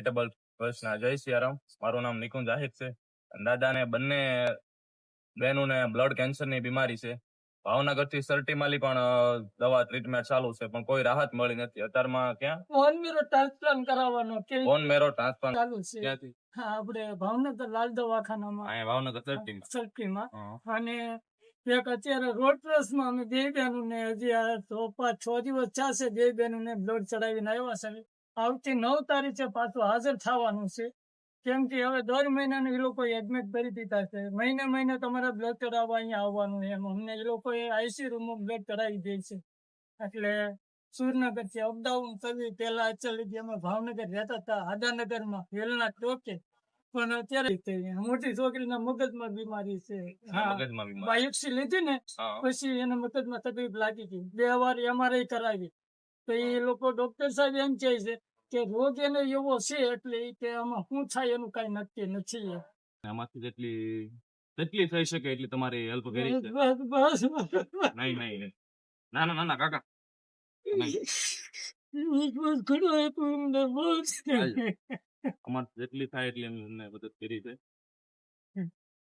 Charitable ટ્રસ્ટના જય સિયારામ. મારું નામ નિકુંજ આહિર છે. દાદાને બંને બહેનોને બ્લડ કેન્સરની બીમારી છે. ભાવનગરથી સર્ટીમાલી પણ દવા ટ્રીટમેન્ટ ચાલુ છે પણ કોઈ રાહત મળી નથી. અત્યારમાં ક્યાં? ફોન મેરો ટ્રાન્સપ્લાન્ટ કરાવવાનો બોન મેરો ટ્રાન્સપ્લાન્ટ ચાલુ છે. ક્યાંથી? હા આપણે ભાવનગર લાલ દવાખાનામાં. અહીંયા ભાવનગર સર્ટી સર્ટીમાં. અને એક અત્યારે રોડ ટ્રસ્ટમાં અમે બે બહેનોને હજી આ પાંચ છ દિવસ ચાલશે બે બહેનોને બ્લડ ચડાવીને આવ્યા છે. આવતી નવ તારીખે પાછું હાજર થવાનું છે. કેમ કે હવે દર મહિનાનું એ લોકો એડમિટ કરી દીધા છે. મહિને મહિને તમારે બ્લડ ચડાવવા અહીંયા આવવાનું એમ અમને એ લોકોએ આઈસી રૂમમાં બ્લડ ચડાવી દે છે. એટલે સુરનગરથી અપડાઉન કરવી. પેલા actually અમે ભાવનગર રહેતા હતા. આદાનગરમાં વેલના ટોકે પણ અત્યારે મોટી છોકરીના મગજમાં બીમારી છે. બીમારી? બાયોપ્સી લીધી ને પછી એને મગજમાં તકલીફ લાગી હતી બે વાર એમઆરઆઈ કરાવી. તો એ લોકો ડોક્ટર સાહેબ એમ કહે છે કે રોગ એને એવો છે એટલે કે આમાં શું થાય એનું કઈ નક્કી નથી આમાંથી જેટલી જેટલી થઈ શકે એટલી તમારી હેલ્પ કરી નહીં નહીં. ના ના ના કાકા. અમારે જેટલી થાય એટલી મદદ કરી છે.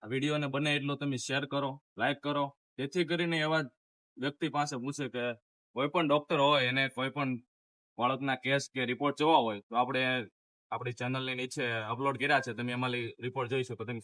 આ વિડીયોને બને એટલો તમે શેર કરો લાઈક કરો. જેથી કરીને એવા વ્યક્તિ પાસે પૂછે કે કોઈ પણ ડોક્ટર હોય, એને કોઈ પણ બાળકના કેસ કે રિપોર્ટ જોવા હોય, તો આપણે આપણી ચેનલની નીચે અપલોડ કર્યા છે. તમે એમાં રિપોર્ટ જોઈ શકો. તમે